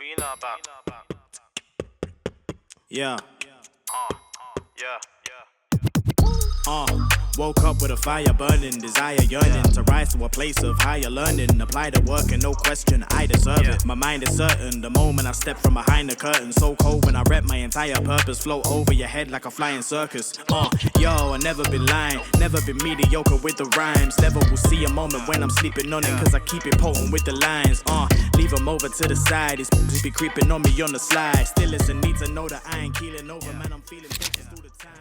What you know about? Yeah. Uh, yeah, yeah. Uh, woke up with a fire burning, desire yearning to rise to a place of higher learning. Apply the work and no question, I deserve it. My mind is certain the moment I step from behind the curtain. So cold when I rep my entire purpose, float over your head like a flying circus. Uh, yo, I never been lying, never been mediocre with the rhymes. Never will see a moment when I'm sleeping on it, cause I keep it potent with the lines. Uh, leave them over to the side, it's be creeping on me on the slide. Still, it's a need to know that I ain't keeling over, man. I'm feeling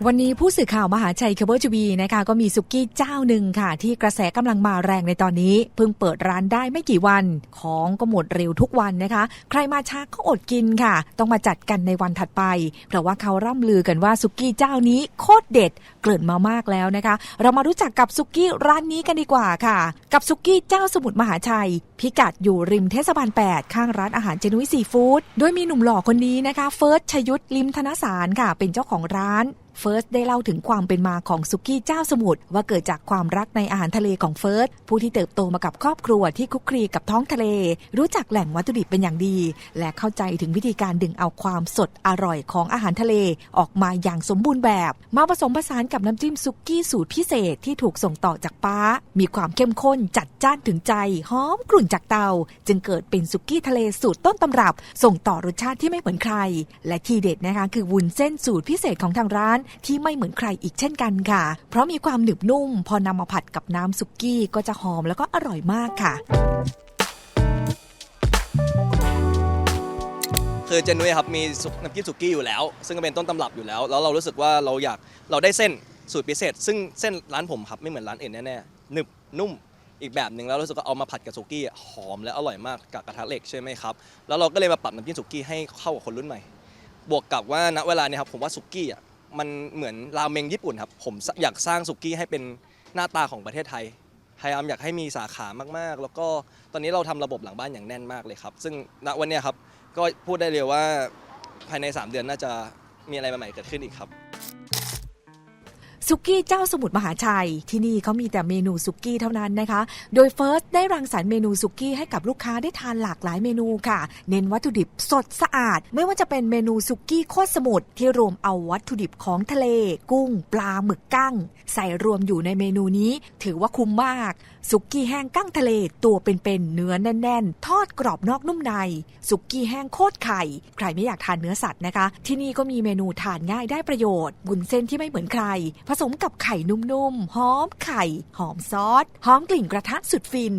วันนี้ผู้สื่อข่าวมหาชัยเคเบิลทีวีนะคะก็มีสุกี้เจ้าหนึ่งค่ะ ที่กระแสกำลังมาแรงในตอนนี้ เพิ่งเปิดร้านได้ไม่กี่วัน ของก็หมดเร็วทุกวันนะคะ ใครมาช้าก็อดกินค่ะ ต้องมาจัดกันในวันถัดไป เพราะว่าเขาร่ำลือกันว่าสุกี้เจ้านี้โคตรเด็ด เกริ่นมามากแล้วนะคะ เรามารู้จักกับสุกี้ร้านนี้กันดีกว่าค่ะ กับสุกี้เจ้าสมุทรมหาชัย พิกัดอยู่ริมเทศบาล 8 ข้างร้านอาหารเจนุ้ยซีฟู้ดโดยมีหนุ่มหล่อคนนี้นะคะเฟิร์สชยุทธลิมธนสารค่ะ เป็นเจ้าของร้านเฟิร์สได้เล่าถึงความเป็นมาของสุกี้เจ้าสมุทรว่าเกิดจากความรักในอาหารทะเลของเฟิร์สผู้ที่เติบโตมากับครอบครัวที่คุกคลีกับท้องทะเล รู้จักแหล่งวัตถุดิบเป็นอย่างดี และเข้าใจถึงวิธีการดึงเอาความสดอร่อยของอาหารทะเลออกมาอย่างสมบูรณ์แบบ มาผสมผสานกับน้ำจิ้มสุกี้สูตรพิเศษที่ถูกส่งต่อจากป้า มีความเข้มข้นจัดจ้านถึงใจหอมกลุ่นจากเตา จึงเกิดเป็นสุกี้ทะเลสูตรต้นตำรับ ส่งต่อรสชาติที่ไม่เหมือนใคร และทีเด็ดนะคะคือวุ้นเส้นสูตรพิเศษของทางร้านที่ไม่เหมือนใครอีกเช่นกันค่ะ เพราะมีความหนึบนุ่ม พอนำมาผัดกับน้ำสุกี้ก็จะหอมแล้วก็อร่อยมากค่ะคือเจนุ้ยครับมีน้ำจิ้มสุกี้อยู่แล้ว ซึ่งก็เป็นต้นตำรับอยู่แล้ว แล้วเรารู้สึกว่าเราอยากเราได้เส้นสูตรพิเศษ ซึ่งเส้นร้านผมครับไม่เหมือนร้านอื่นแน่ๆหนึบนุ่มอีกแบบหนึ่งแล้วรู้สึกว่าเอามาผัดกับสุกี้หอมและอร่อยมากกับกระทะเหล็กใช่ไหมครับแล้วเราก็เลยมาปรับน้ำจิ้มสุกี้ให้เข้ากับคนรุ่นใหม่ บวกกับว่าณเวลาเนี่ยครับผมว่าสุกี้อะ มันเหมือนราเมงญี่ปุ่นครับผมอยากสร้างสุกี้ให้เป็นหน้าตาของประเทศไทยพยายามอยากให้มีสาขามากๆ แล้วก็ตอนนี้เราทำระบบหลังบ้านอย่างแน่นมากเลยครับ ซึ่งณวันนี้ครับก็พูดได้เลยว่าภายใน 3 เดือนน่าจะมีอะไรใหม่ๆเกิดขึ้นอีกครับ สุกี้เจ้าสมุทรมหาชัย ที่นี่เขามีแต่เมนูสุกี้เท่านั้นนะคะ โดยเฟิร์สได้รังสรรค์เมนูสุกี้ให้กับลูกค้าได้ทานหลากหลายเมนูค่ะ เน้นวัตถุดิบสดสะอาด ไม่ว่าจะเป็นเมนูสุกี้โคตรสมุทรที่รวมเอาวัตถุดิบของทะเล กุ้ง ปลาหมึกกั้ง ใส่รวมอยู่ในเมนูนี้ ถือว่าคุ้มมาก สุกี้แห้งกั้งทะเลตัวเป็นๆเนื้อแน่น ๆ ทอดกรอบนอกนุ่มใน สุกี้แห้งโคตรไข่ ใครไม่อยากทานเนื้อสัตว์นะคะ ที่นี่ก็มีเมนูทานง่ายได้ประโยชน์บุนเส้นที่ไม่เหมือนใครผสมกับไข่นุ่มๆ หอมไข่ หอมซอส หอมกลิ่นกระทะสุดฟิน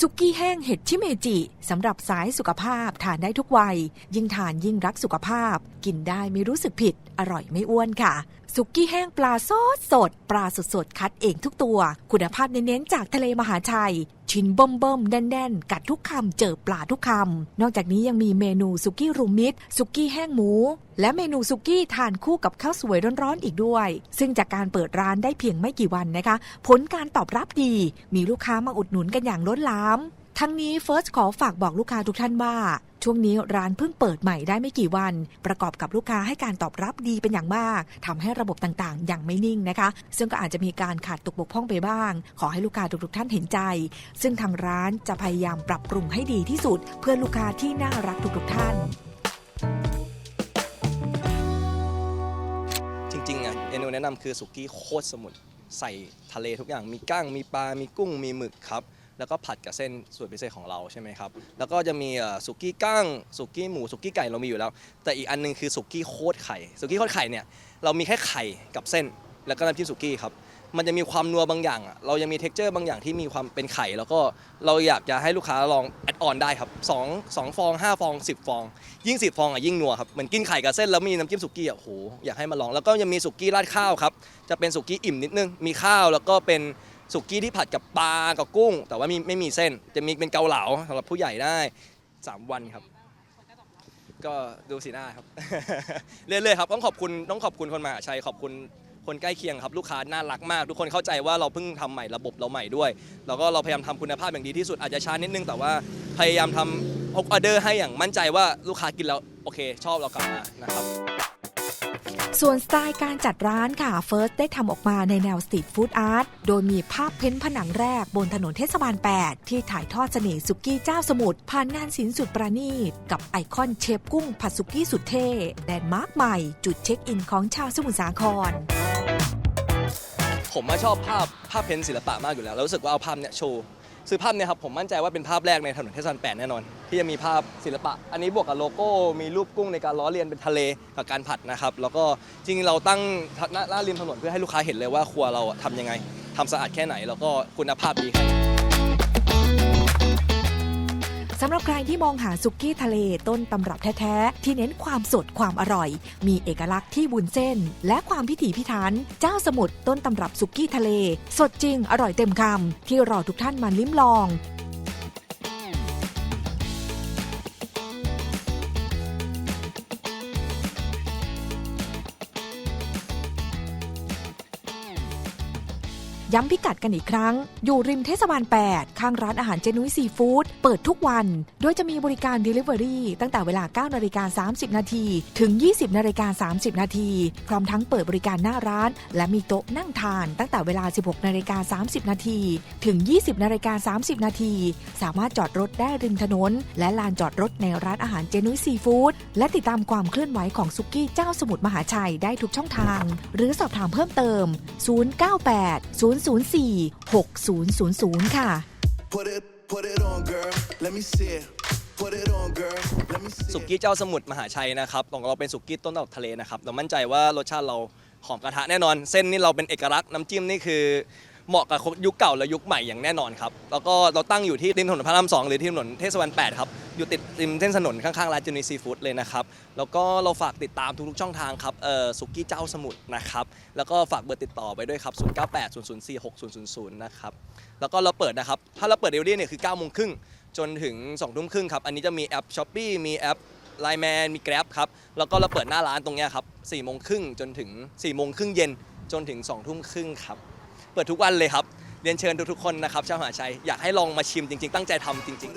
สุกี้แห้งเห็ดชิเมจิสำหรับสายสุขภาพทานได้ทุกวัย ยิ่งทานยิ่งรักสุขภาพ กินได้ไม่รู้สึกผิด อร่อยไม่อ้วนค่ะ สุกี้แห้งปลาซอสสด ปลาสดสดคัดเองทุกตัว คุณภาพเน้นๆจากทะเลมหาชัย ชิ้นเบิ่มๆแน่นๆ กัดทุกคำเจอปลาทุกคำนอกจากนี้ยังมีเมนูสุกี้รูมิตสุกี้แห้งหมู และเมนูสุกี้ทานคู่กับข้าวสวยร้อนๆอีกด้วย ซึ่งจากการเปิดร้านได้เพียงไม่กี่วันนะคะ ผลการตอบรับดี มีลูกค้ามาอุดหนุนกันอย่างล้นหลาม ทั้งนี้เฟิร์สขอฝากบอกลูกค้าทุกท่านว่า ช่วงนี้ร้านเพิ่งเปิดใหม่ได้ไม่กี่วัน ประกอบกับลูกค้าให้การตอบรับดีเป็นอย่างมากทำให้ระบบต่างๆ ยังไม่นิ่งนะคะ ซึ่งก็อาจจะมีการขาดตกบกพร่องไปบ้าง ขอให้ลูกค้าทุกๆท่านเห็นใจ ซึ่งทางร้านจะพยายามปรับปรุงให้ดีที่สุด เพื่อลูกค้าที่น่ารักทุกๆท่าน จริงๆอะเมนูแนะนำคือสุกี้โคตรสมุทรใส่ทะเลทุกอย่างมีกั้งมีปลา มีกุ้งมีหมึกครับ แล้วก็ผัดกับเส้นสูตรพิเศษของเราใช่ไหมครับ แล้วก็จะมีเอ่อสุกี้กั้งสุกี้หมูสุกี้ไก่เรามีอยู่แล้ว แต่อีกอันหนึงคือสุกี้โคตรไข่สุกี้โคตรไข่เนี่ยเรามีแค่ไข่กับเส้น แล้วก็น้ำจิ้มสุกี้ครับ มันจะมีความนัวบางอย่างอะเรายังมีเท็กเจอร์บางอย่างที่มีความเป็นไข่ แล้วก็เราอยากจะให้ลูกค้าลองแอดออนได้ครับสองสองฟองห้าฟองสิบฟอง ยิ่งสิบฟองอะยิ่งนัวครับ เหมือนกินไข่กับเส้นแล้วมีน้ำจิ้มสุกี้อะโหอยากให้มาลอง แล้วก็ยังมีสุกี้ราดข้าวครับ จะเป็นสุกี้อิ่มนิดนึง มีข้าวแล้วก็เป็น สุกี้ที่ผัดกับปลากับกุ้ง แต่ว่ามีไม่มีเส้น จะมีเป็นเกาเหลาสำหรับผู้ใหญ่ได้สามวันครับ ก็ดูสีหน้าครับ เรื่อยๆครับต้องขอบคุณต้องขอบคุณคนมหาชัยขอบคุณคนใกล้เคียงครับลูกค้าน่ารักมาก ทุกคนเข้าใจว่าเราเพิ่งทำใหม่ระบบเราใหม่ด้วย แล้วก็เราพยายามทำคุณภาพอย่างดีที่สุดอาจจะช้านิดนึงแต่ว่าพยายามทำออเดอร์ให้อย่างมั่นใจว่าลูกค้ากินแล้วโอเค ชอบเรากลับมานะครับ ส่วนสไตล์การจัดร้านค่ะเฟิร์สได้ทำออกมาในแนวสตรีทฟู้ดอาร์ตโดยมีภาพเพ้นผนังแรกบนถนนเทศบาล 8 ที่ถ่ายทอดเสน่ห์สุกี้เจ้าสมุทรผ่านงานศิลป์สุดประณีต กับไอคอนเชฟกุ้งผัดสุกี้สุดเท่แลนด์มาร์คใหม่จุดเช็คอินของชาวสมุทรสาครผมมาชอบภาพภาพเพ้นศิลปะมากอยู่แล้วแล้วรู้สึกว่าเอาภาพเนี้ยโชว์ ซื้อภาพเนี่ยครับผมมั่นใจว่าเป็นภาพแรกในถนนเทศบาลแปดแน่นอน ที่จะมีภาพศิลปะ อันนี้บวกกับโลโก้มีรูปกุ้งในการล้อเลียนเป็นทะเลกับการผัดนะครับ แล้วก็จริงๆเราตั้งหน้าหน้าริมถนนเพื่อให้ลูกค้าเห็นเลยว่าครัวเราอะทำยังไงทำสะอาดแค่ไหนแล้วก็คุณภาพดีแค่ไหนำหรับใครที่มองหาสุกี้ทะเลต้นตำรับแท้ๆ ที่เน้นความสดความอร่อย มีเอกลักษณ์ที่บุญเส้น และความพิถีพิถัน เจ้าสมุทรต้นตำรับสุกี้ทะเล สดจริงอร่อยเต็มคำที่รอทุกท่านมาลิ้มลอง ย้ำพิกัดกันอีกครั้ง อยู่ริมเทศบาล 8 ข้างร้านอาหารเจนุ้ยซีฟู้ดเปิดทุกวัน โดยจะมีบริการ Delivery ตั้งแต่เวลา 9 นาฬิกา 30 นาที ถึง 20 นาฬิกา 30 นาที พร้อมทั้งเปิดบริการหน้าร้าน และมีโต๊ะนั่งทาน ตั้งแต่เวลา 16 นาฬิกา 30 นาที ถึง 20 นาฬิกา 30 นาที สามารถจอดรถได้ริมถนน และลานจอดรถในร้านอาหารเจนุ้ยซีฟู้ดและติดตามความเคลื่อนไหวของสุกี้เจ้าสมุทรมหาชัยได้ทุกช่องทาง หรือสอบถามเพิ่มเติม 098 0 6000 ค่ะ Put it, put it on, girl. Let me see it. Put it on, girl. Let me see สุ it. กี้เจ้าสมุทรมหาชัยนะครับของเราเป็นสุกี้ต้นตำรับทะเลนะครับเรามั่นใจว่ารสชาติเราหอมกระทะแน่นอน เส้นนี่เราเป็นเอกลักษณ์น้ำจิ้มนี่คือ เหมาะกับยุคเก่าและยุคใหม่อย่างแน่นอนครับแล้วก็เราตั้งอยู่ที่ริมถนนพระรามสองหรือที่ถนนเทศบาล8ครับ อยู่ติดริมเส้นถนนข้างๆร้านเจนีซีฟู้ดเลยนะครับ แล้วก็เราฝากติดตามทุกๆช่องทางครับเออสุกี้เจ้าสมุทรนะครับ แล้วก็ฝากเบอร์ติดต่อไปด้วยครับ 0980046000 นะครับ แล้วก็เราเปิดนะครับ ถ้าเราเปิดเดลิเวอรี่เนี่ยคือ9โมงครึ่งจนถึง2ทุ่มครึ่งครับ อันนี้จะมีแอป s h อ p e e มีแอปไลแมนมี Grab ครับ แล้วก็เราเปิดหน้าร้านตรงเนี้ยครับ4โมงครึ่งจนถึง4โมงครึ่งเย็นจนถึง2ทุ่มครึ่งครับ เปิดทุกวันเลยครับ เรียนเชิญทุกๆคนนะครับชาวมหาชัยอยากให้ลองมาชิมจริง ๆ ตั้งใจทำจริง ๆ